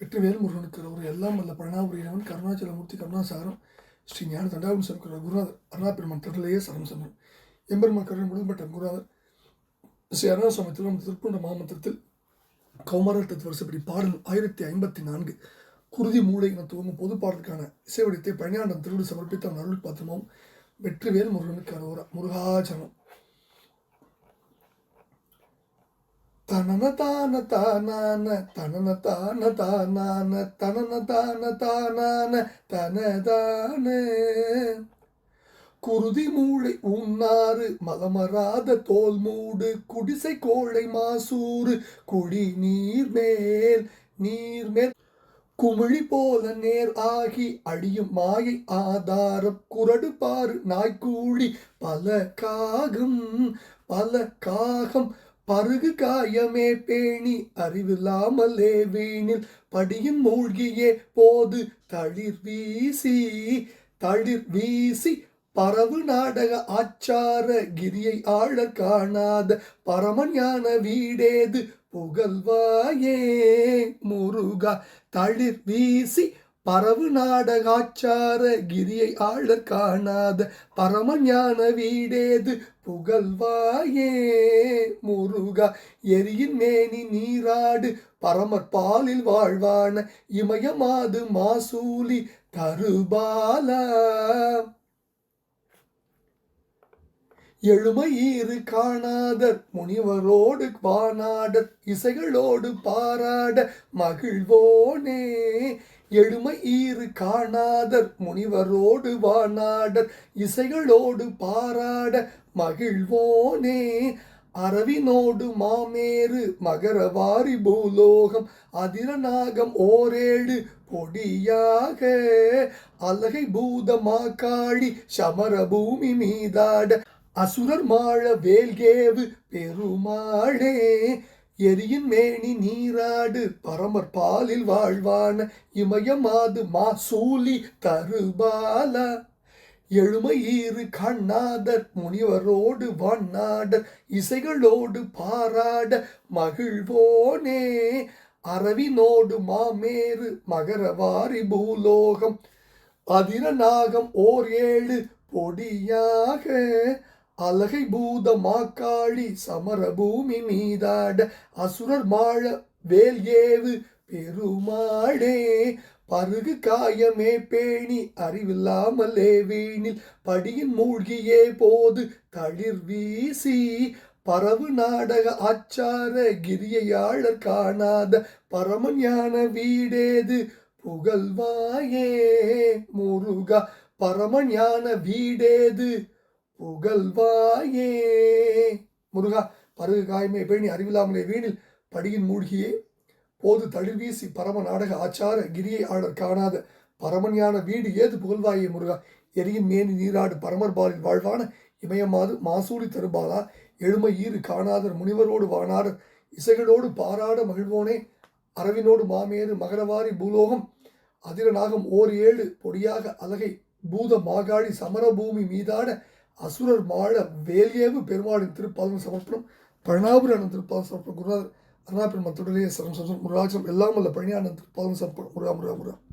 வெற்றிவேல் முருகனுக்கு ஒரு எல்லாம் வல்ல பழனாபுரியவன் கருணாச்சலமூர்த்தி கருணாசாரம் ஸ்ரீ ஞான தண்டாபுரம் சமக்கிற குருநாதர் அருணாபெருமான் திருலையே சரணம் சமரம் எம்பெருமான் கருணை முழுமைப்பட்ட குருநாதர் ஸ்ரீ அருணாசுவாமி திருவண்ண திருப்புண்ட மாமந்திரத்தில் கௌமாரர் தத்துவ வருஷப்படி பாடல் ஆயிரத்தி ஐம்பத்தி நான்கு குருதி மூளை என துவங்கும் பொது பாடலுக்கான இசைவடித்தை பழனியாண்டம் திருவிடு சமர்ப்பித்த அவன் அருள் பாத்திரமும் வெற்றிவேல் முருகனுக்கு அரோரா முருகாச்சனம் தனன தான தானான தனன தான தானான தனன தான தானான தனதான. குருதி மூளை உண்ணாறு மலமராத தோல் மூடு குடிசை கோழை மாசூறு குடி நீர் மேல் நீர் மேல். குமிழி போல நேர் ஆகி அழியும் மாயை ஆதாரம் குரடு பாரு நாய்க்கூழி பல காகம் பல காகம் பருகு காயமே பேணி அறிவில்லாமலே வீணில் படியின் மூழ்கியே போது தளிர் வீசி தளிர் வீசி பரவு நாடக ஆச்சார கிரியை ஆழ காணாத பரமஞான வீடேது புகழ்வாயே முருகா. தளிர் வீசி பரவு நாடகாச்சார கிரியை ஆழ காணாத பரமஞான வீடேது புகழ்வாயே. முருகா எரியின் மேனி நீராடு பரமற்பாலில் வாழ்வான இமயமாது மாசூலி தருபாலா. எழுமையீறு காணாதர் முனிவரோடு வானாடர் இசைகளோடு பாராட மகிழ்வோனே. எழுமை ஈறு காணாதர் முனிவரோடு வானாடர் இசைகளோடு பாராட மகிழ்வோனே. அரவினோடு மாமேறு மகரவாரி பூலோகம் அதிரநாகம் ஓரேடு பொடியாக. அலகை பூதமா காழி சமர பூமி மீதாட அசுரர் மாழ வேல்கேவு பெருமாளே. எரியின் மேனி நீராடு பரமர் பாலில் வாழ்வான இமயமாது மாசூலி தருபால. எழுமையீறு கண்ணாதர் முனிவரோடு வண்ணாடர் இசைகளோடு பாராட மகிழ்வோனே. அரவினோடு மாமேறு மகரவாரி பூலோகம். அதிரநாகம் ஓர் ஏழு பொடியாக. அலகை பூத மாக்காளி சமர பூமி மீதாட அசுரர் மாழ வேல் ஏவு பெருமாடே பருகு காயமே பேணி அறிவில்லாமலே வீணில் படியின் மூழ்கியே போது தளிர் வீசி பரவு நாடக ஆச்சார கிரியையாளர் காணாத பரமஞான வீடேது புகழ்வாயே. முருகா பரமஞான வீடேது புகழ்வாயே முருகா பருகு காயமே பேணி அறிவில்லாமலே வீணில் படியின் மூழ்கியே. போது தழுவீசி பரம நாடக ஆச்சார கிரியை ஆளர் காணாத பரமஞான வீடு ஏது புகழ்வாயே முருகா? எரியின் மேனி நீராடு பரமர் பாலில் வாழ்வான இமயமாது மாசூடி தருபாலா எழுமை ஈறு காணாதர் முனிவரோடு வானாடர் இசைகளோடு பாராட மகிழ்வோனே. அரவினோடு மாமேறு மகரவாரி பூலோகம். அதிரநாகம் ஓர் ஏழு பொடியாக அலகை பூத மாகாடி சமரபூமி மீதான அசுரர் மாழ வேலியேவு பெருமாளின் திருப்பாதம் சமர்ப்பணம் பழனாபுரான திருப்பாதம் சமர்ப்பணம் குருநாதர் அருணாபெருமான் தொடரையே சரம் சரம் முருகாச்சரம் எல்லாம் அல்ல பழனியானந்த திருப்பாதம் சமர்ப்பணம். முருகா முருகா முருகா.